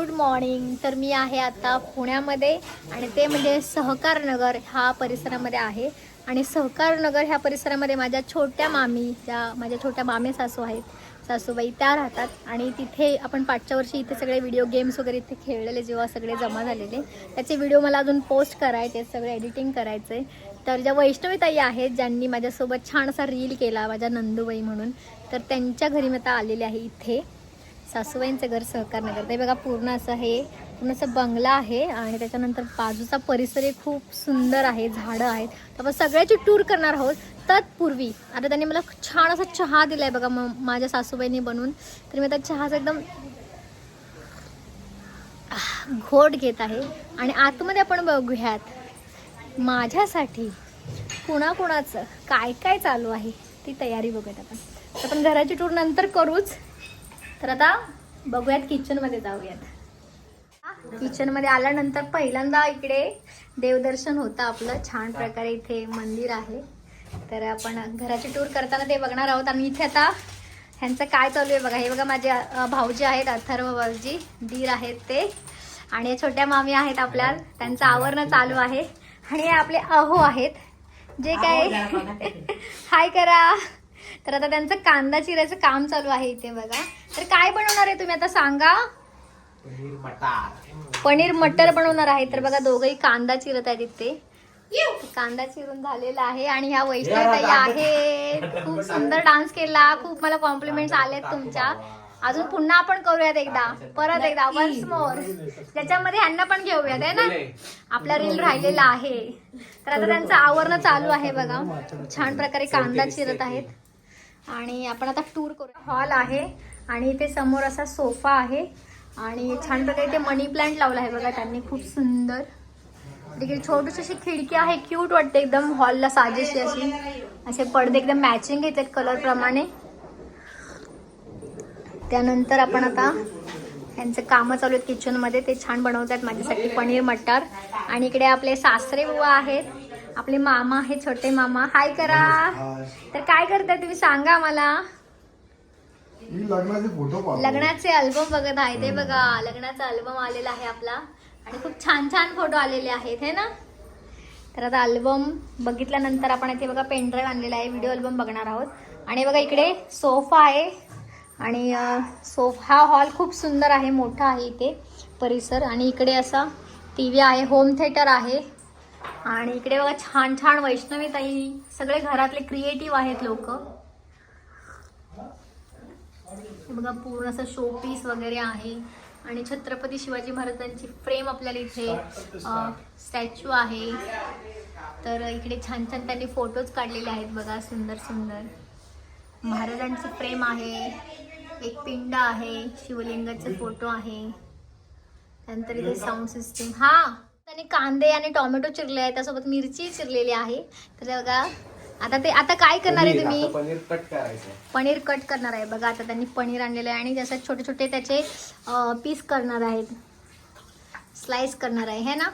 Good morning. तर मी आहे आता पुण्यामध्ये आणि ते म्हणजे सहकारनगर ह्या परिसरामध्ये आहे. आणि सहकारनगर ह्या परिसरामध्ये माझ्या छोट्या मामी ज्या माझ्या छोट्या मामे सासू आहेत सासूबाई त्या राहतात. आणि तिथे आपण पाठच्या वर्षी इथे सगळे व्हिडिओ गेम्स वगैरे इथे खेळलेले जेव्हा सगळे जमा झालेले. त्याचे व्हिडिओ मला अजून पोस्ट करायचे सगळे एडिटिंग करायचे. तर ज्या वैष्णवीताई आहेत ज्यांनी माझ्यासोबत छान असा रील केला माझ्या नंदूबाई म्हणून तर त्यांच्या घरी मी आता आलेले आहे इथे. सासूबाईंचं घर सहकारनगर ते बघा पूर्ण असं हे पूर्ण असं बंगला आहे आणि त्याच्यानंतर बाजूचा परिसरही खूप सुंदर आहे झाडं आहेत. आपण सगळ्याची टूर करणार आहोत. तत्पूर्वी आता त्यांनी मला छान असा चहा दिला आहे बघा म माझ्या सासूबाईंनी बनवून. तर मी आता चहाचा एकदम घोट घेत आहे. आणि आतमध्ये आपण बघूयात माझ्यासाठी कुणाकुणाचं काय काय चालू आहे ती तयारी बघूयात आपण. तर आपण घराची टूर नंतर करूच. तर आता बघूयात किचनमध्ये जाऊयात. किचनमध्ये आल्यानंतर पहिल्यांदा इकडे देवदर्शन होतं आपलं. छान प्रकारे इथे मंदिर आहे. तर आपण घराची टूर करताना ते बघणार आहोत. आणि इथे आता ह्यांचं काय चालू आहे बघा. हे बघा माझे भाऊजी आहेत अथर्व भाऊजी. दीर आहेत ते. आणि छोट्या मामी आहेत आपल्या त्यांचं आवरणं चालू आहे. आणि आपले अहो आहेत. जे काय हाय करा. तर आता त्यांचं कांदा चिरायचं काम चालू आहे इथे बघा. तर काय बनवणार आहे तुम्ही आता सांगा? पनीर मटार. पनीर मटर बनवणार आहे. तर बघा दोघंही कांदा चिरत आहेत इथे. कांदा चिरून झालेला आहे आणि ह्या वैष्णवी ताई आहेत. खूप सुंदर डान्स केला. खूप मला कॉम्प्लिमेंट्स आलेत तुमच्या. अजून पुन्हा आपण करूयात एकदा. परत एकदा वन्स मोर ज्याच्यामध्ये ह्यांना पण घेऊयात आहे ना? आपला रील राहिलेला आहे. तर आता त्यांचं आवरणं चालू आहे बघा. छान प्रकारे कांदा चिरत आहेत. आणि आपण आता टूर करू हॉल आहे आणि इथे समोर असा सोफा आहे आणि छान प्रकारे इथे मनी प्लांट लावला आहे बघा त्यांनी खूप सुंदर. देखील छोटीशी अशी खिडकी आहे क्यूट वाटते एकदम हॉलला साजेशी अशी. असे पडदे एकदम मॅचिंग घेतात कलर प्रमाणे. त्यानंतर आपण आता यांचं कामं चालू आहेत किचनमध्ये ते छान बनवतात माझ्यासाठी पनीर मटार आणि इकडे आपले सासरे बुवा आहेत. आपले मामा आहेत छोटे मामा. हाय करा. तर काय करताय तुम्ही? सांगा मला. मी लग्नाचे फोटो पाहतो लग्नाचे अल्बम बघत आहे ते बघा. लग्नाचा अल्बम आलेला आहे आपला. आणि खूप छान छान फोटो आलेले आहेत हे ना? तर आता अल्बम बघितल्यानंतर आपण इथे बघा पेनड्राईव्ह आणलेला आहे. व्हिडिओ अल्बम बघणार आहोत. आणि बघा इकडे सोफा आहे. आणि सोफा हा हॉल खूप सुंदर आहे मोठा आहे इथे. परिसर. आणि इकडे असा टी व्ही आहे होम थिएटर आहे. आणि इकडे बघा छान छान वैष्णवी ताई सगळे घरातले क्रिएटिव्ह आहेत लोक. बघा पूर्ण असं शोपीस वगैरे आहे. आणि छत्रपती शिवाजी महाराजांची फ्रेम आपल्याला इथे स्टॅच्यू आहे. तर इकडे छान छान त्यांनी फोटोज काढलेले आहेत बघा सुंदर सुंदर. महाराजांची फ्रेम आहे. एक पिंड आहे शिवलिंगाचे फोटो आहे. त्यानंतर इथे साऊंड सिस्टीम हा! त्यांनी कांदे आणि टोमॅटो चिरले आहे त्यासोबत मिरची चिरलेली आहे. तर बघा आता ते आता काय करणार आहे तुम्ही? पनीर कट करायचं पनीर कट करणार आहे. बघा आता त्यांनी पनीर आणलेलं आहे आणि जसं छोटे छोटे त्याचे पीस करणार आहेत. स्लाइस करणार आहे हे ना?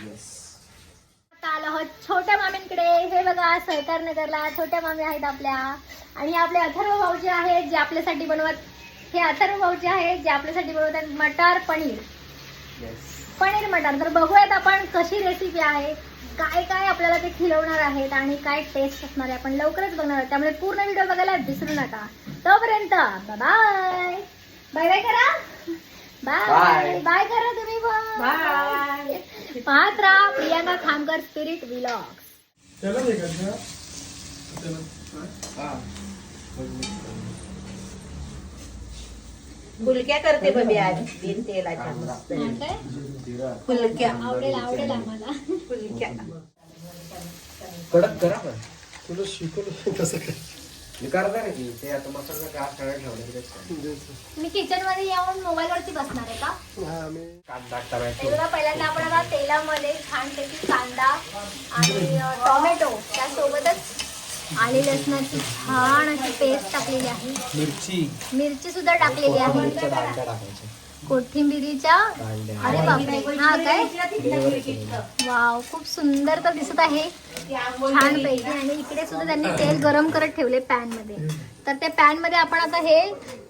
आता आलो आहोत छोट्या मामींकडे. हे बघा सहकार नगरला छोट्या मामी आहेत आपल्या. आणि आपले अथर्व भाऊजी आहेत जे आपल्यासाठी बनवत हे अथर्व भाऊजी आहेत जे आपल्यासाठी बनवतात मटार पनीर. पनीर मटार तर बघूयात आपण कशी रेसिपी आहे काय काय आपल्याला ते खिलवणार आहेत आणि काय टेस्ट असणार आहे आपण लवकरच बघणार आहोत. त्यामुळे पूर्ण व्हिडिओ बघायला विसरू नका. तोपर्यंत बाय बाय बाय करा बाय. बाय करा तुम्ही बाय पाहत राहा प्रियांका खामकर स्पिरिट विलॉग त्याला नाही का त्या? त्याला. हा फुलक्या करते बबी आज बिन तेलाच्या. मस्त फुलक्या. आवडेल आवडेल आम्हाला. फुलक्या. कडक करा पण. तुला शिकवलं कसं काय मी करणार आहे की ते आता मसाला का सगळं ठेवलं द्यायचं. तुम्ही किचनमध्ये येऊन मोबाईल वरती बसणार आहे का? हा कांदा टोमॅटो बघा पहिल्यांदा आपण आता तेलामध्ये छानपैकी कांदा आणि टोमॅटो त्यासोबतच आले लसणाची छान अशी पेस्ट टाकलेली आहे. मिरची. मिरची सुद्धा टाकलेली आहे. कोथिंबिरीच्या. अरे बापरे. हा काय? वाव खूप सुंदर तर दिसत आहे. छान पैकी. आणि इकडे सुद्धा त्यांनी तेल गरम करत ठेवले पॅनमध्ये तर त्या पॅनमध्ये आपण आता हे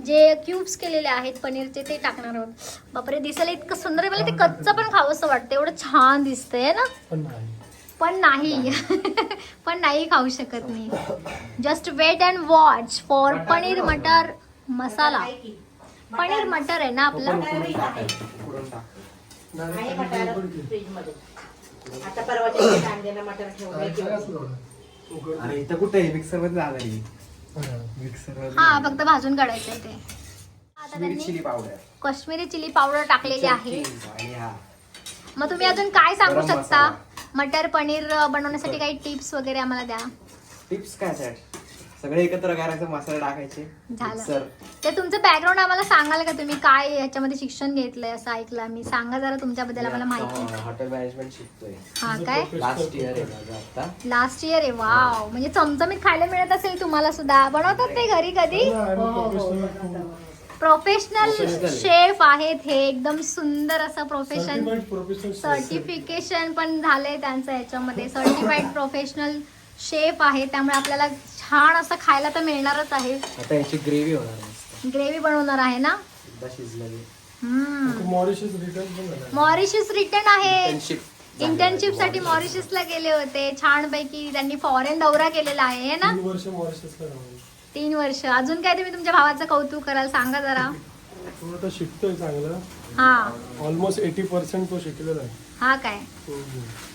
जे क्यूब्स केलेले आहेत पनीरचे ते टाकणार आहोत. बापरे दिसायला इतकं सुंदर आहे. मला ते कच्चं पण खावंसं वाटतं. एवढं छान दिसतंय ना? पण नाही. पण नाही खाऊ शकत मी. Just wait and watch for paneer matar masala. Paneer matar आहे ना आपलं? आता परवाच्या कांद्याला मटार ठेवले. अरे इथं कुठे मिक्सरमध्ये हा. मिक्सर हा फक्त भाजून काढायचं ते. आता चिली त्यांनी पावडर काश्मीरी चिली पावडर टाकलेली आहे. हा. मग तुम्ही अजून काय सांगू शकता. मटर पनीर बनवण्यासाठी काही टिप्स वगैरे आम्हाला द्या. टिप्स काय सर सगळे एकत्र करायचं मसाले टाकायचे. झालं. मिक्सर. ते तुमचं बॅकग्राऊंड आम्हाला सांगाल का तुम्ही? काय याच्यामध्ये शिक्षण घेतलंय असं ऐकलं मी? सांगा जरा तुमच्याबद्दल आम्हाला माहिती. हॉटेल मॅनेजमेंट शिकतोय. हा काय? लास्ट इयर आहे माझं आता. लास्ट इयर आहे वाव म्हणजे चमचमीत खायला मिळत असेल तुम्हाला सुद्धा. बनवतात ते घरी कधी? आम्ही हो, professional प्रोफेशनल. शेफ आहेत हे एकदम सुंदर असं प्रोफेशन. सर्टिफिकेशन पण झालंय त्यांचं याच्यामध्ये. सर्टिफाईड प्रोफेशनल शेफ आहे त्यामुळे आपल्याला छान असं खायला तर मिळणारच आहे. आता याची ग्रेव्ही होणार ग्रेव्ही बनवणार आहे ना? मॉरिशस रिटर्न आहे. इंटर्नशिपसाठी मॉरिशसला गेले होते. छान पैकी त्यांनी फॉरेन दौरा केलेला आहे हे ना? तीन वर्ष. अजून काय तुम्ही तुमच्या भावाचं कौतुक कराल? सांगा जरा. तो आता शिकतोय चांगलं. हा. ऑलमोस्ट एटी पर्सेंट तो शिकलेला आहे. हा काय?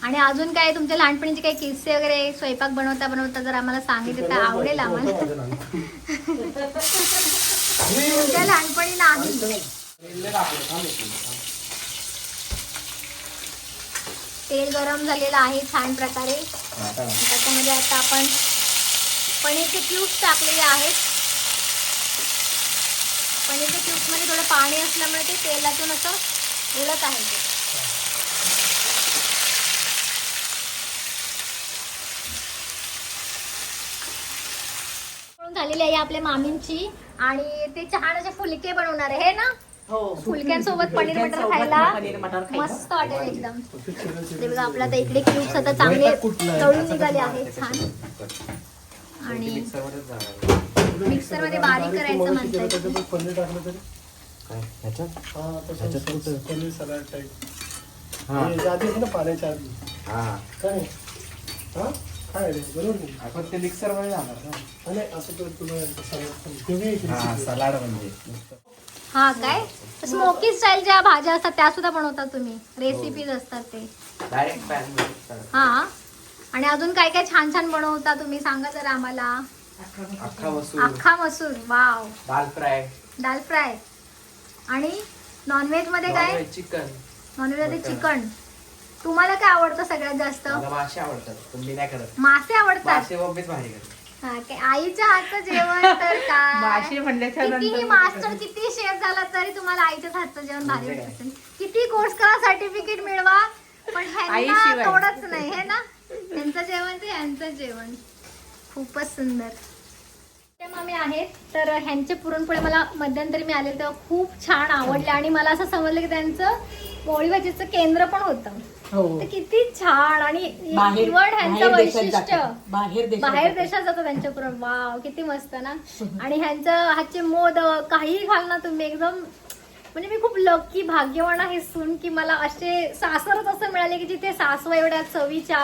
आणि अजून काय तुमच्या लहानपणीचे काही किस्से वगैरे स्वयंपाक बनवता बनवता जर आम्हाला सांगितलं तर आवडेल आम्हाला. तुमच्या लहानपणी नाही. तेल गरम झालेलं आहे छान प्रकारे. त्याच्यामध्ये आता आपण पनीरचे क्यूब्स टाकलेले आहेत. पनीरच्या क्यूब्समध्ये थोडं पाणी असल्यामुळे ते तेलातून असं उडत आहे ते. झालेली आहे आपल्या मामींची आणि ते छान असे फुलके बनवणार आहे हे ना? हो. फुलक्यांसोबत पनीर मटर खायला पनीर मटर खायला. मस्त वाटेल एकदम. ते बघा आपला आता इकडे क्यूब्स आता चांगले तळून निघाले आहेत छान. आणि मिक्सर मध्येच जाणार मिक्सरमध्ये बारीक करायचं म्हणताय त्याच्यात पनीर टाकलं तरी? काय? ह्याच्यात? हा तसं? पनीर सलाड टाईप हा. आधी होती ना पाण्याच्या आधी. हा. काय? हा? काय रे? बरोबर नाही आपण ते मिक्सरमध्ये जाणार ना. आणि असं तर तुला सलाड पण तुम्ही एक हा recipe. सलाड म्हणजे. नुसतं. हा काय? स्मोकी स्टाईल ज्या भाज्या असतात त्या सुद्धा बनवतात तुम्ही. रेसिपीज असतात ते. डायरेक्ट पॅनमध्ये. हा. आणि अजून काय काय छान छान बनवता तुम्ही सांगा जरा आम्हाला. अख्खा मसूर. अख्खा मसूर वाव. दाल फ्राय. दाल फ्राय. आणि नॉनव्हेजमध्ये काय? चिकन नॉनव्हेजमध्ये. चिकन तुम्हाला काय आवडतं सगळ्यात जास्त? मला मासे आवडतात पण मी नाही करत. मासे आवडतात? मासे मम्मीच भारी करते. हा काय आईच्या हातचं जेवण तर काय? मासे म्हणल्याच्या कितीही नंतर मास्टर किती शेफ झाला तरी तुम्हाला आईच्याच हातचं जेवण भारी म्हणजे वाटत काय? असेल किती कोर्स करा सर्टिफिकेट मिळवा पण ह्यांना आईशिवाय. थोडंच नाही हे ना? त्यांचं जेवण ते ह्यांचं जेवण. खूपच सुंदर. मामी आहेत तर ह्यांचे पुरणपोळी मला मध्यंतरी मी आले तेव्हा खूप छान आवडले आणि मला असं समजलं की त्यांचं पोळी भाजीचं केंद्र पण होतं. हो. तर किती छान. आणि बाहेर निवड ह्यांचं बाहेर देशात वैशिष्ट्य. जातात. बाहेर देशात बाहेर जातात. देशात जातो त्यांच्या पुरण. वाव किती मस्त ना. आणि ह्यांचं हातचे मोदक काहीही घाल ना तुम्ही एकदम म्हणजे मी खूप लकी भाग्यवान आहे सून की मला असे सासरच असं मिळाले की जिथे सासवा एवढ्या चवीच्या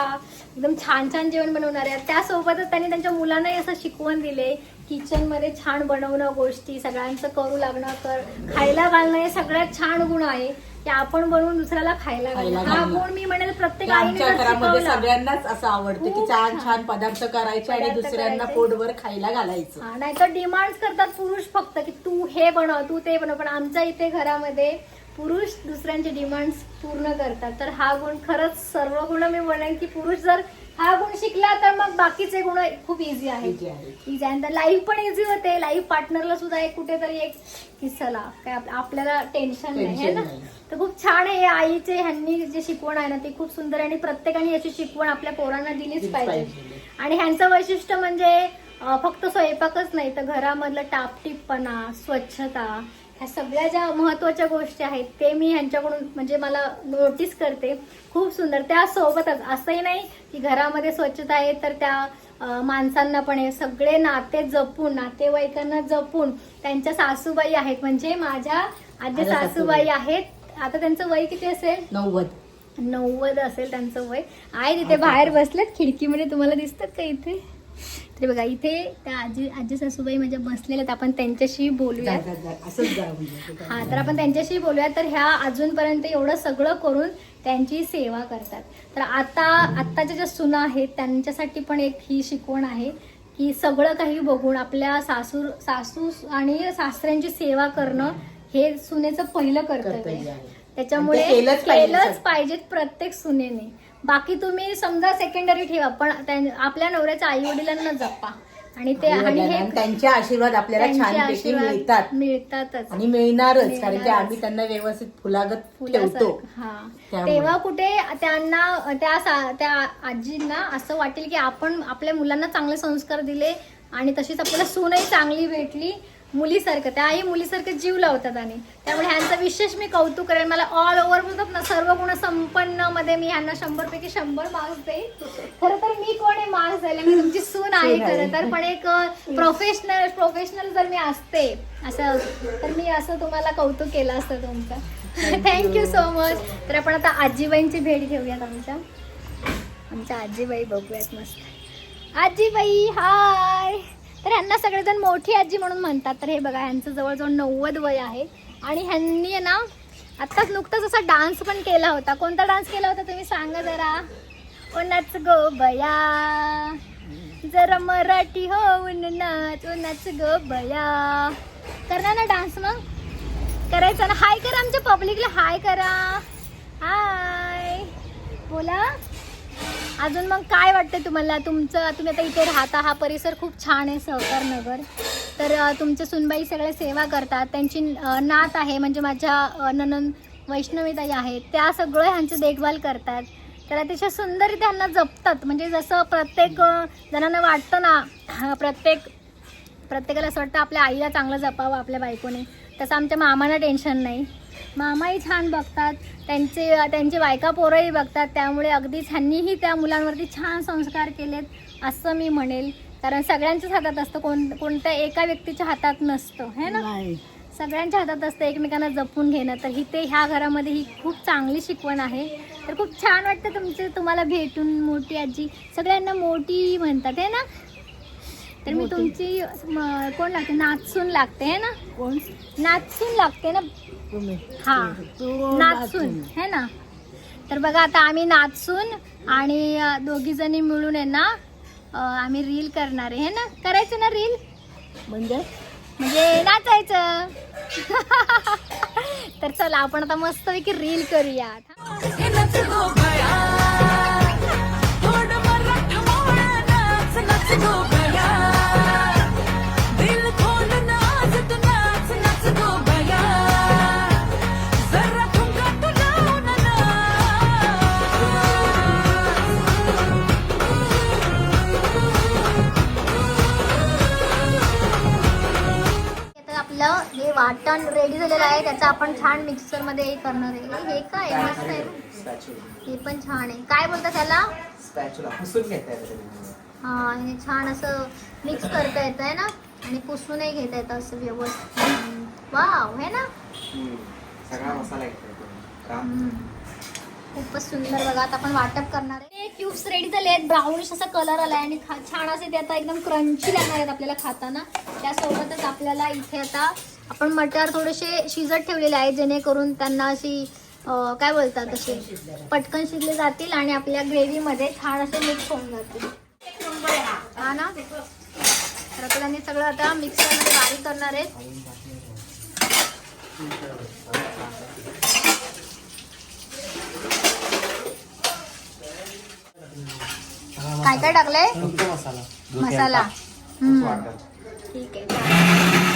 एकदम छान छान जेवण बनवणारे आहेत. त्यासोबतच त्यांनी त्यांच्या मुलांनाही असं शिकवण दिले किचनमध्ये छान बनवणं गोष्टी सगळ्यांचं करू लागणं कर खायला घालणं हे सगळ्यात छान गुण आहे. की आपण बनवून दुसऱ्याला खायला खायला हा. गुण मी म्हणेल प्रत्येक आईने आमच्या जर घरामध्ये शिकवला सगळ्यांनाच असं आवडतं की खूप छान छान. पदार्थ करायचे आणि पदार्थ दुसऱ्यांना करायचे. पोटभर खायला घालायचं हा, नाहीतर डिमांड करतात पुरुष फक्त की तू हे बनव तू ते बनव पण आमच्या इथे घरामध्ये पुरुष दुसऱ्यांचे डिमांड पूर्ण करतात तर हा गुण खरंच सर्व गुण मी म्हणेन की पुरुष जर हा गुण शिकला तर मग बाकीचे गुण खूप इझी आहेत आहे. इझी आहे लाईफ पण इझी होते लाईफ पार्टनरला सुद्धा एक कुठेतरी एक की चला काय आप- आपल्याला टेन्शन नाही है Tension ना नाही. खूप छान आहे. आईचे ह्यांनी जे शिकवण आहे ना ती खूप सुंदर आहे आणि प्रत्येकाने याची शिकवण आपल्या पोरांना दिलीच पाहिजे. आणि ह्यांचं वैशिष्ट्य म्हणजे अं, फक्त स्वयंपाकच नाही तर घरामधलं टापटीपणा स्वच्छता ह्या सगळ्या ज्या महत्त्वाच्या गोष्टी आहेत ते मी ह्यांच्याकडून म्हणजे मला नोटीस करते. खूप सुंदर. त्यासोबतच असंही नाही की घरामध्ये स्वच्छता आहे तर त्या अं, माणसांना पण आहे. सगळे नाते जपून नातेवाईकांना जपून त्यांच्या सासूबाई आहेत. म्हणजे माझ्या आजी माझ्या सासूबाई. सासूबाई आहेत. आता त्यांचं वय किती असेल? नव्वद. नव्वद असेल त्यांचं वय. आहे तिथे बाहेर बसलेत खिडकीमध्ये तुम्हाला दिसतात का इथे? तरी बघा इथे त्या आजी आजी सासूबाई माझ्या बसलेल्या आहेत. आपण त्यांच्याशी बोलूया. म्हणजे. हा तर आपण त्यांच्याशी बोलूया. तर ह्या अजूनपर्यंत एवढं सगळं करून त्यांची सेवा करतात. तर आता आत्ताच्या ज्या सुना आहेत त्यांच्यासाठी पण एक ही शिकवण आहे की सगळं काही बघून आपल्या सासू सासू आणि सासऱ्यांची सेवा करणं हे सुनेचं पहिलं कर्तव्य आहे. त्याच्यामुळे केलंच पाहिजे केलंच. पाहिजेत प्रत्येक सुनेने बाकी तुम्ही समजा सेकंडरी ठेवा पण त्या- आपल्या नवऱ्याच्या आई वडिलांना जपा आणि ते आणि हे आणि त्यांचे आशीर्वाद आपल्याला त्यांचे छानपैकी आशीर्वाद मिळतात मिळतातच आणि मिळणारच कारण की. आम्ही त्यांना व्यवस्थित फुलागत ठेवतो फुलासारखं. हा त्यामुळे. तेव्हा कुठे त्यांना त्या सा- त्या आजींना असं वाटेल की आपण आपल्या मुलांना चांगले संस्कार दिले आणि तशीच आपल्याला सूनही चांगली भेटली मुलीसारखं त्याही मुलीसारखं जीव लावतात आणि. त्यामुळे ह्यांचं विशेष मी कौतुक करेन. मला ऑल ओव्हर बोलतात ना सर्व गुण संपन्नमध्ये मी ह्यांना शंभर पैकी शंभर मार्क्स देईन. खरं तर मी कोण आहे? मार्क्स द्यायला मी तुमची सून आहे सून आहे. खरं तर. पण एक प्रोफेशनल प्रोफेशनल जर मी असते असं तर मी असं तुम्हाला कौतुक केलं असतं तुमचं. थँक्यू सो मच तर आपण आता आजीबाईंची भेट घेऊयात आमच्या. आमच्या आजीबाई बघूयात मस्त. आजीबाई हाय तर ह्यांना सगळेजण मोठी आजी म्हणून म्हणतात. तर हे बघा ह्यांचं जवळजवळ नव्वद वय आहे. आणि ह्यांनी आहे ना आत्ताच नुकताच असा डान्स पण केला होता. कोणता डान्स केला होता तुम्ही सांगा जरा? ओ नाच गो बया. जरा मराठी होऊन नाच ओ नाच गो बया. करणार ना डान्स मग? करायचा ना. हाय करा आमच्या पब्लिकला हाय करा. हाय बोला. अजून मग काय वाटतं तुम्हाला? तुमचं तुम्ही आता इथे राहता हा परिसर खूप छान आहे सहकार नगर. तर तुमचे तुमच्या सुनबाई सगळे सेवा करतात. त्यांची नात आहे म्हणजे माझ्या ननन ननंद वैष्णवीताई आहेत. त्या सगळं ह्यांची देखभाल करतात. तर अतिशय सुंदर त्यांना जपतात. म्हणजे जसं प्रत्येक जणांना वाटतं ना प्रत्येक प्रत्येकाला असं वाटतं आपल्या आईला चांगलं जपावं आपल्या बायकोने. तसं आमच्या मामांना टेन्शन नाही. मामाही छान बघतात त्यांचे त्यांची बायका पोरंही बघतात त्यामुळे अगदीच ह्यांनीही त्या मुलांवरती छान संस्कार केलेत असं मी म्हणेल. कारण सगळ्यांच्याच हातात असतं कोण कोणत्या एका व्यक्तीच्या हातात नसतं है ना? सगळ्यांच्या हातात असतं एकमेकांना जपून घेणं. तर इथे ह्या घरामध्ये ही खूप चांगली शिकवण आहे. तर खूप छान वाटतं तुमचे तुम्हाला भेटून मोठी आजी. सगळ्यांना मोठी म्हणतात है ना? तर मी तुमची कोण लागते? नाचून लागते है ना? कोण? नाचून लागते ना? हा नाचून है ना? तर बघा आता आम्ही नाचून आणि दोघी जणी मिळून आहे ना आम्ही रील करणार आहे है ना? करायचं ना रील? म्हणजे? म्हणजे नाचायचं. तर चला आपण आता मस्तपैकी रील करूया वाटण रेडी झालेलं आहे. त्याचं आपण छान मिक्सरमध्ये हे करणार आहे. हे काय आहे? मस्त आहे. हे पण छान आहे. काय बोलतात त्याला? हा हे छान असं मिक्स करता येतं आहे ना? आणि पुसूनही घेता येतं असं व्यवस्थित. वाव है ना? सगळा मसाला. खूपच सुंदर बघा. आता आपण वाटप करणार आहे. क्यूब्स रेडी झाले आहेत. ब्राऊनिश असा कलर आलाय आणि खा- छान असे ते आता एकदम क्रंची लागणार आहेत आपल्याला खाताना. त्यासोबतच आपल्याला इथे आता आपण मटार थोडेसे शिजत ठेवलेले आहेत जेणेकरून त्यांना अशी काय बोलतात असे पटकन शिजले जातील आणि आपल्या ग्रेव्हीमध्ये छान असे मिक्स होऊन जातील. हा ना? तर आता त्यांनी सगळं आता मिक्सरमध्ये बारीक करणार आहेत. काय काय टाकलंय? मसाला. मसाला. ठीक आहे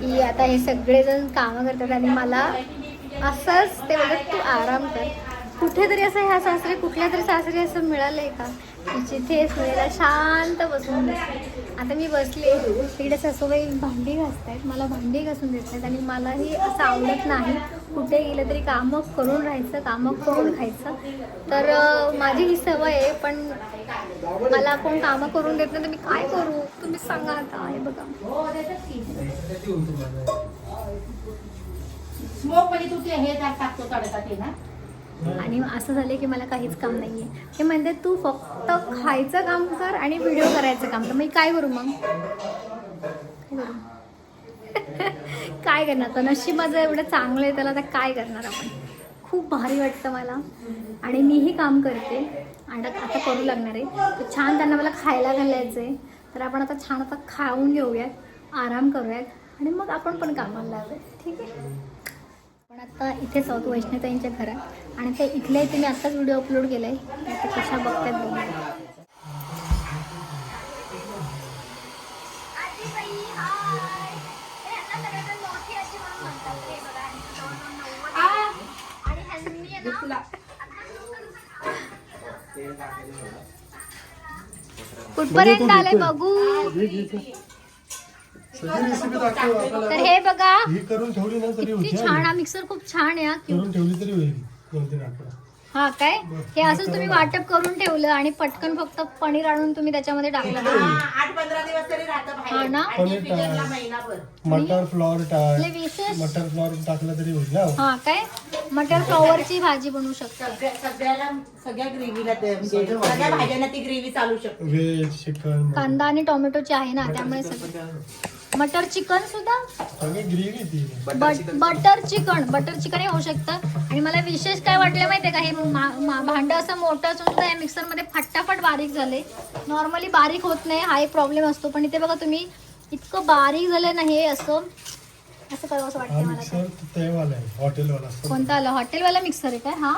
की आता हे सगळेजण कामं करतात आणि मला असंच ते बोलतात तू आराम कर. कुठेतरी असं ह्या सासरे कुठल्या तरी सासरे असं मिळालंय का? जिथे सुनेला शांत बसून आता मी बसले. तिकडे सासूबाई भांडी घासतायत. मला भांडी घासून देत आहेत आणि मलाही असं आवडत नाही. कुठे गेलं तरी कामं करून राहायचं कामं करून खायचं. तर माझी ही सवय आहे पण मला कोण कामं करून देत नाही तर मी काय करू? तुम्ही सांगा आता. आहे बघा. स्मोक म्हणजे तू ते हे टाकतो तडका ते ना. आणि असं झालं की मला काहीच काम नाही आहे ते म्हणते तू फक्त खायचं काम कर आणि व्हिडिओ करायचं काम कर. मी काय करू मग? काय करू? काय करणार? तर नशीब माझं एवढं चांगलं आहे त्याला आता काय करणार आपण? खूप भारी वाटतं मला. आणि मीही काम करते. आणि आता करू लागणार आहे. छान त्यांना मला खायला घालायचं आहे तर आपण आता छान आता खाऊन घेऊयात. आराम करूयात. आणि मग आपण पण कामाला लावूयात ठीक आहे? पण आता इथेच आहोत वैष्णवताईंच्या घरात. आणि ते इथल्या इथे मी आत्ताच व्हिडिओ अपलोड केला आहे आता कशा बघतात बघूया. कुठपर्यंत आलंय बघू? तर हे बघा किती छान हा मिक्सर खूप छान आहे हा. ठेवली तरी होईल. दोन तीन आठवडा हा काय? हे असंच तुम्ही वाटप करून ठेवलं आणि पटकन फक्त पनीर आणून तुम्ही त्याच्यामध्ये टाकलं? हा, आठ पंधरा दिवस तरी राहतं हा बाहेर ना? आणि पनीर फ्रीजरला टाक. महिनाभर मटर फ्लॉवर आपले टाक विशेष मटर फ्लॉवर टाकलं तरी होईल ना? हा काय? मटर फ्लॉवरची भाजी बनवू शकतो. सगळ्या सगळ्याला सगळ्या ग्रेव्हीला ते म्हणजे सगळ्या. भाज्यांना ती ग्रेव्ही चालू शकते. व्हेज चिकन कांदा आणि टोमॅटोची आहे ना त्यामुळे सगळं मटर चिकन सुद्धा? सगळी ग्रेव्ही ती. But butter chicken. Butter chicken हे होऊ शकतं. आणि मला विशेष काय वाटलं माहितीये का? हे मा- मा- भांडं असं मोठं असून सुद्धा या मिक्सरमध्ये फटाफट बारीक झाले. नॉर्मली बारीक होत नाही हा एक प्रॉब्लेम असतो. पण इथे बघा तुम्ही इतकं बारीक झालं ना हे असं. असं करावं असं हा वाटतं मला मिक्सर तेवाला आहे हॉटेलवाला कोणता आलं? हॉटेलवाला मिक्सर आहे काय? हा.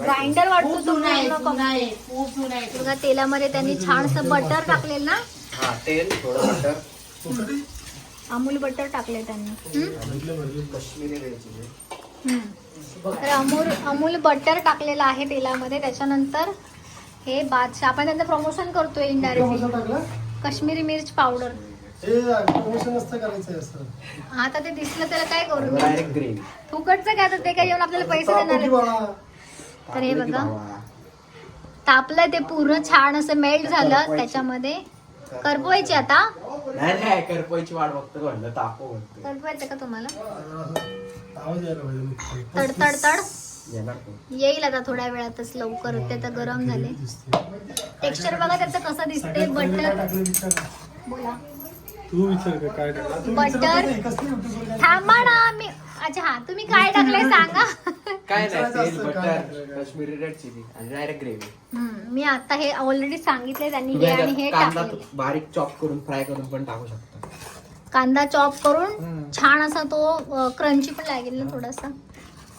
ग्राइंडर वाटतो खूप तो जुना आहे पूर्ण जुना आहे खूप जुना आहे. बघा तेलामध्ये त्यांनी छानसं बटर टाकलेलं ना? हा तेल थोडं बटर अमूल बटर टाकले त्यांनी. हम्म? कश्मीरी मिरची हम्म. तर अमूल अमूल बटर टाकलेलं आहे तेलामध्ये. त्याच्यानंतर हे बादशाह आपण त्यांचं प्रमोशन करतोय इनडायरेक्टली टाकलं? काश्मीरी मिर्च पावडर हे आता ते दिसलं त्याला काय करू? मी डायरेक्ट ग्रेव्ही फुकटचं काय तर ते काय येऊन आपल्याला पैसे देणार आहेत? तर हे बघा. तापलं ते पूर्ण छान असं मेल्ट झालं त्याच्यामध्ये. करपवायचे आता नाही नाही करपईची वाट बघतो म्हणलं तापो म्हणतो करपवायचं का तुम्हाला. तड तड तड येणार तो. येईल आता थोड्या वेळातच लवकर ते आता गरम झाले. टेक्स्चर बघा त्याचं कसं दिसते बटर. बोला तू विचार कर काय टाकलं तू बटर. नाही, काय थांबा ना मी अच्छा हा तुम्ही काय टाकलंय सांगा? काय नाही तेल बटर टाकलं. कश्मीरी रेड चिली आणि डायरेक्ट ग्रेव्ही हम्म, मी आता हे ऑलरेडी सांगितलंय त्यांनी हे आणि हे कांदा टाकले बारीक चॉप करून फ्राय करून पण टाकू शकतो. कांदा चॉप करून हम्म. छान असा तो क्रंची पण लागेल ना थोडासा.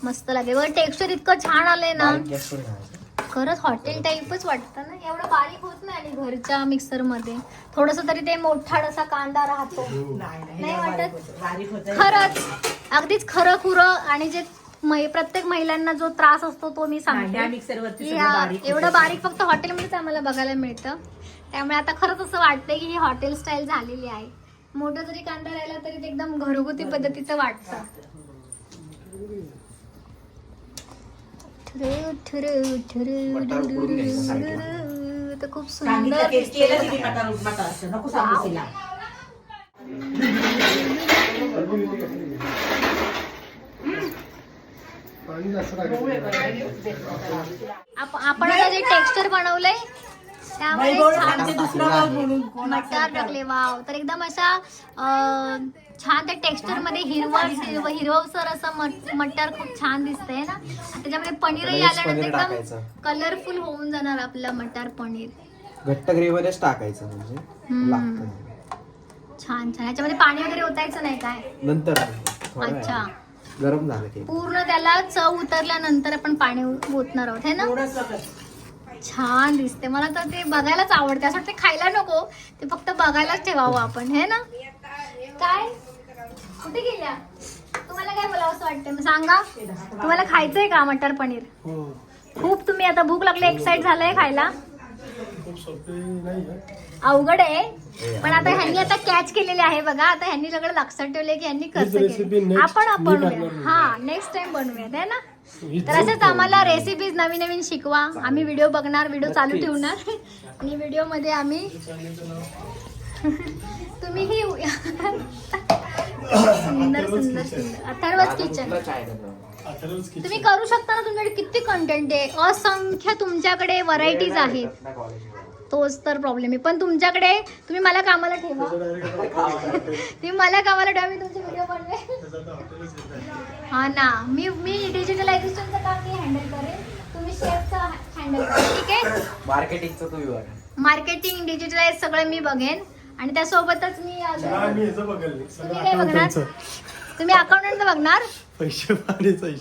मस्त लागेल. बरं टेक्स्चर इतकं छान आलंय ना. बारीक खरंच हॉटेल टाईपच वाटतं ना. एवढं बारीक होत नाही आणि घरच्या मिक्सरमध्ये. थोडस तरी ते मोठा असा कांदा राहतो. नाही नाही वाटत? बारीक होतं खरंच. अगदीच खरं खुरं आणि जे प्रत्येक महिलांना जो त्रास असतो तो मी ह्या सांगते मिक्सरवरती की सगळं हा- बारीक एवढं होतं. बारीक फक्त हॉटेलमध्येच आम्हाला बघायला मिळतं त्यामुळे आता खरंच असं वाटतंय की ही हॉटेल स्टाईल झालेली आहे मोठा जरी कांदा राहिला तरी ते एकदम घरगुती पद्धतीचं वाटतं ठुरू, ठुरू, ठुरू, मटार उकडून घ्यायचं side ला. ठुरू. तर खूप सांगितलं सुंदर ते दिसतंय केलं बघा. तिने मटार मटार असं नको सांगू तिला पाणी जास्त टाकायचं. आप- आपण आता जे टेक्स्चर बनवलंय त्यामध्ये टाकले वाव. तर एकदम अशा छान त्या टेक्स्चरमध्ये हिरवा हिरव हिरवसर असं मट- मटार खूप छान दिसतंय ना? त्याच्यामध्ये पनीरही आल्यानंतर पनीर एकदम. कलरफुल होऊन जाणार आपलं मटार पनीर. घट्ट ग्रेव्ही मध्येच टाकायचं म्हणजे छान छान. याच्यामध्ये पाणी वगैरे ओतायचं नाही काय? नंतर अच्छा. गरम झालं की पूर्ण त्याला चव उतरल्यानंतर आपण पाणी ओतणार आहोत हे ना? छान दिसते. मला तर ते बघायलाच आवडते. असं वाटतं खायला नको ते फक्त बघायलाच ठेवावं आपण हे ना? काय? कुठे गेल्या? तुम्हाला काय मला असं वाटतं मग सांगा. तुम्हाला खायचंय का मटर पनीर? हो. खूप तुम्ही आता भूक लागली एक्साइट झालंय खायला. अवघड आहे. पण आता ह्यांनी आता कॅच केलेले आहे बघा. आता ह्यांनी सगळं लक्षात ठेवले की ह्यांनी कसं केलं. आपण मी बनवूया. हा नेक्स्ट टाइम बनवूयात है ना? ही तर असंच आम्हाला रेसिपीज नवीन नवीन शिकवा. आम्ही व्हिडिओ बघणार व्हिडिओ चालू ठेवणार. आणि व्हिडिओमध्ये आम्ही तुम्हीही सुंदर सुंदर सुंदर. अथर्वच किचन. तुम्ही करू शकता ना तुमच्याकडे किती कंटेंट आहे? असंख्य तुमच्याकडे व्हरायटीज आहेत. तोच तर प्रॉब्लेम आहे. पण तुमच्याकडे तुम्ही मला कामाला ठेवा. तुम्ही मला कामाला ठेवा मी तुमचे व्हिडिओ आहे. हा ना. मी मी डिजिटलायझेशनचं काम मी हँडल करेन. तुम्ही शेअरचं हँडल करा ठीक आहे? मार्केटिंगचं तू विभाग मार्केटिंग डिजिटलाइज सगळं मी बघेन. आणि त्यासोबतच मी तुम्ही काय बघणार? तुम्ही अकाउंटंट बघणार? पैसे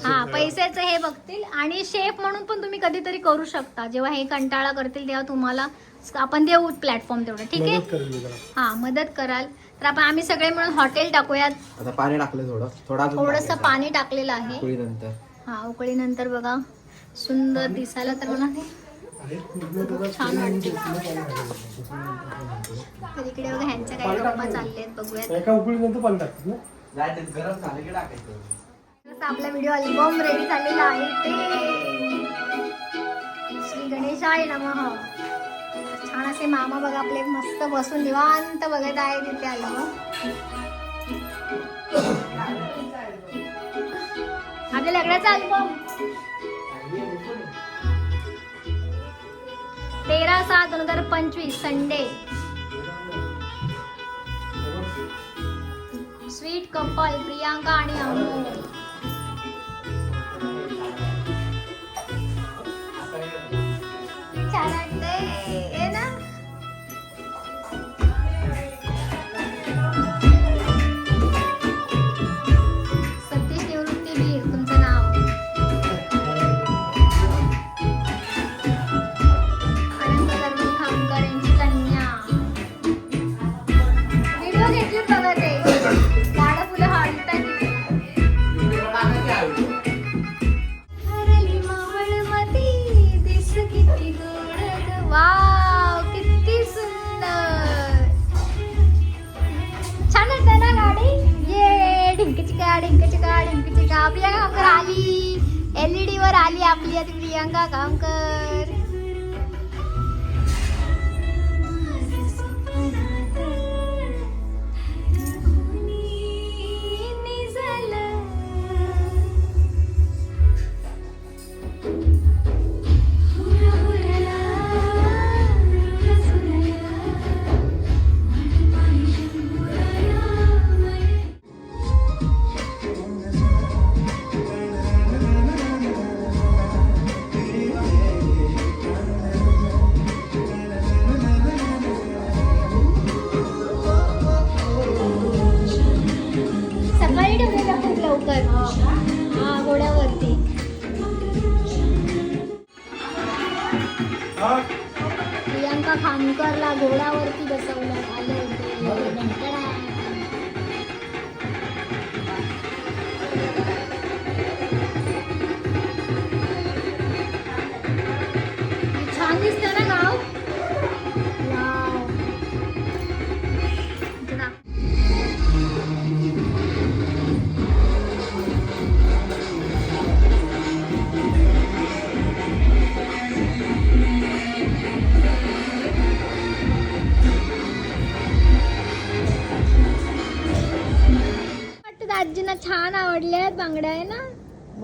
हा. पैशाचं हे बघतील आणि शेफ म्हणून पण तुम्ही कधीतरी करू शकता. जेव्हा हे कंटाळा करतील तेव्हा तुम्हाला आपण देऊ प्लॅटफॉर्म तेवढं ठीक आहे? हा मदत कराल. तर आपण आम्ही सगळे मिळून हॉटेल टाकूयात. आता पाणी टाकलं थोडं. थोडा अजून थोडस. पाणी टाकलेलं आहे. हा उकळीनंतर बघा. सुंदर दिसायला तर मला छान वाटते. तर इकडे बघा ह्यांच्या काही गप्पा चालल्या आहेत बघूयात. उकळीनंतर पाणी टाकतात ना? नाही, ते गरम झालं की टाकायचं. तसं आपला व्हिडिओ अल्बम रेडी झालेला आहे ते श्री गणेशाय नमः. छान असे मामा बघा आपले मस्त बसून निवांत बघत आहे तिथे अल्बम आपल्या लग्नाचा अल्बम तेरा सात दोन हजार पंचवीस संडे स्वीट कपल प्रियांका आणि अमोल.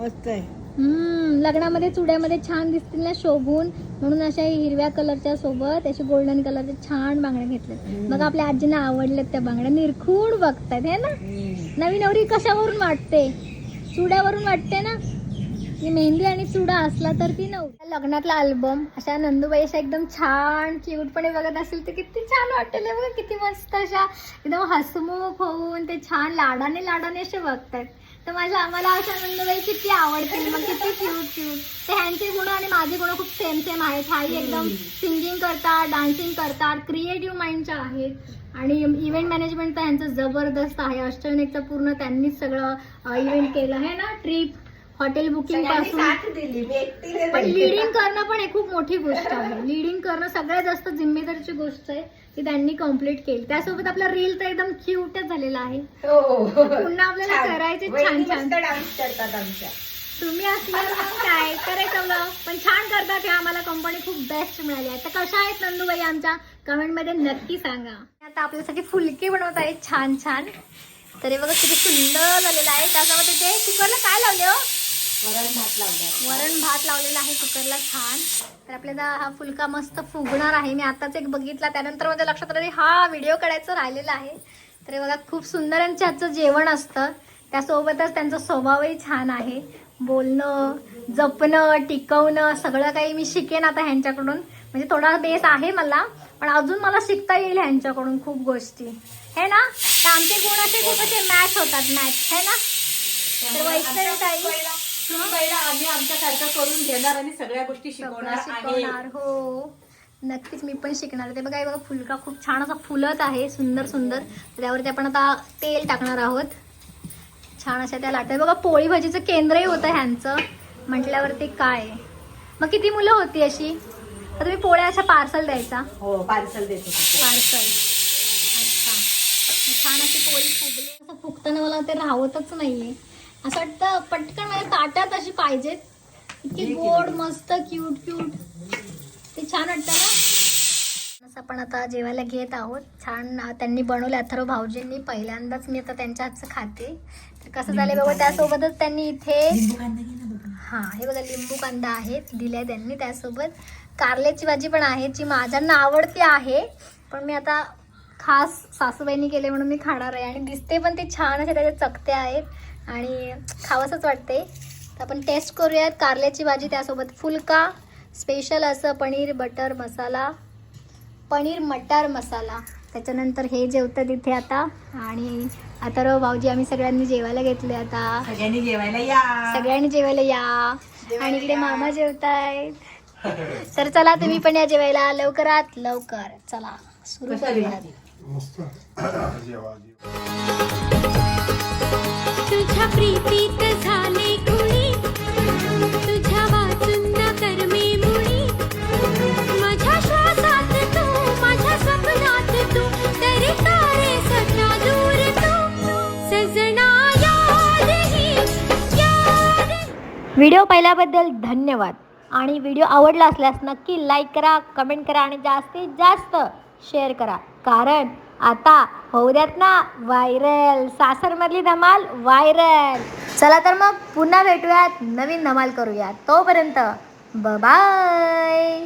मस्त आहे. हम्म लग्नामध्ये चुड्यामध्ये छान दिसतील ना शोभून. म्हणून अशा हिरव्या कलरच्या सोबत अशा गोल्डन कलरच्या छान बांगड्या घेतल्यात मग आपल्या आजींना आवडल्यात त्या बांगड्या. निरखून बघतात हे ना? नवी नवरी कशावरून वाटते? चुड्यावरून वाटते ना? मेहंदी आणि चुडा असला तर ती नव्हती लग्नातला अल्बम अशा नंदुबाई अशा एकदम छान क्यूटपणे बघत असेल तर किती छान वाटेल. बघा किती मस्त अशा एकदम हसमुख होऊन ते छान लाडाने लाडाने असे बघतात तर माझ्या मला अशा नंदुबाई किती आवडतील मग किती क्यूट क्यूट तर ह्यांचे गुण आणि माझे गुण खूप सेम सेम आहेत. हाही एकदम सिंगिंग करतात डान्सिंग करतात क्रिएटिव्ह माइंडच्या आहेत. आणि इव्हेंट मॅनेजमेंट तर यांचं जबरदस्त आहे. अष्टविनायकचं पूर्ण त्यांनीच सगळं इव्हेंट केलं. आहे ना ट्रिप हॉटेल बुकिंगपासून पण. लिडिंग करणं पण एक खूप मोठी गोष्ट आहे. लिडिंग करणं सगळ्यात जास्त जिम्मेदारीची गोष्ट आहे. ती त्यांनी कंप्लीट केली. त्यासोबत आपला रील तर एकदम क्यूटच झालेला आहे. हो पुन्हा आपल्याला. करायचे छान छान. डान्स करतात आमच्या. तुम्ही मग काय? करायचं पण छान करतात हे. आम्हाला कंपनी खूप बेस्ट मिळाली आहे. तर कशा आहेत नंदूबाई आमच्या? कमेंटमध्ये नक्की सांगा. आता आपल्यासाठी फुलके बनवत आहेत छान छान. तर हे बघा किती सुंदर झालेलं आहे. त्याच्यामध्ये ते कुकरला काय लावले हो? वरण भात वरण भात लावलेला आहे कुकरला छान. तर आपल्याला हा फुलका मस्त फुगणार आहे. मी आताच एक बघितला. त्यानंतर माझ्या लक्षात आलं हा व्हिडिओ काढायचा राहिलेला आहे. तर बघा खूप सुंदर यांच्या हातचं जेवण असतं. त्यासोबतच त्यांचा स्वभावही छान आहे. बोलणं जपणं टिकवणं सगळं काही मी शिकेन आता ह्यांच्याकडून. म्हणजे थोडा बेस आहे मला पण अजून मला शिकता येईल ह्यांच्याकडून खूप गोष्टी. है ना? तर आमचे गुण असे खूप असे मॅच होतात मॅच है ना? तर वैष्णवी ताई. पहिला आम्ही आमच्यासारखं करून घेणार आणि सगळ्या गोष्टी शिकवणार आहे. शिकवणार हो. नक्कीच मी पण शिकणार ते बघा हे बघा फुलका खूप छान असा फुलत आहे. सुंदर सुंदर. तर त्यावरती आपण आता तेल टाकणार आहोत. छान अशा त्या लाटा. बघा पोळी भाजीचं केंद्रही होतं ह्यांचं. म्हटल्यावरती काय? मग किती मुलं होती अशी? तर तुम्ही पोळ्या अशा पार्सल द्यायचा. हो पार्सल देतो. पार्सल. अच्छा. मग छान अशी पोळी फुगली. असं फुगताना मला ते राहतच नाहीये. असं वाटतं पटकन माझ्या ताटात अशी पाहिजेत इतकी गोड मस्त क्यूट क्यूट ते छान वाटतं ना? असं आपण आता जेवायला घेत आहोत. छान त्यांनी बनवले अथर्व भाऊजींनी. पहिल्यांदाच मी आता त्यांच्या हातचं खाते. तर कसं झालं बघा त्यासोबतच त्यांनी इथे हा हे बघा लिंबू कांदा आहे दिलाय त्यांनी त्यासोबत. कारल्याची भाजी पण आहे जी माझ्यांना आवडती आहे. पण मी आता खास सासूबाईंनी केले म्हणून मी खाणार आहे. आणि दिसते पण ते छान असे त्याचे चकते आहेत. आणि खावंसंच वाटते तर आपण टेस्ट करूयात. कारल्याची भाजी त्यासोबत फुलका स्पेशल असं पनीर बटर मसाला. पनीर मटार मसाला. त्याच्यानंतर हे जेवतं तिथे आता. आणि आता रो भाऊजी आम्ही सगळ्यांनी जेवायला घेतले आता. सगळ्यांनी जेवायला या. सगळ्यांनी जेवायला या. आणि इकडे मामा जेवतायत. तर चला तुम्ही पण या जेवायला. लवकरात लवकर. चला सुरू करूयात. व्हिडिओ पाहिल्याबद्दल धन्यवाद. आणि व्हिडिओ आवडला असल्यास नक्की लाईक करा कमेंट करा आणि जास्तीत जास्त शेअर करा. कारण आता होऊ द्यात ना व्हायरल सासरमधली धमाल व्हायरल चला तर मग पुन्हा भेटूयात. नवीन धमाल करूयात तोपर्यंत बाय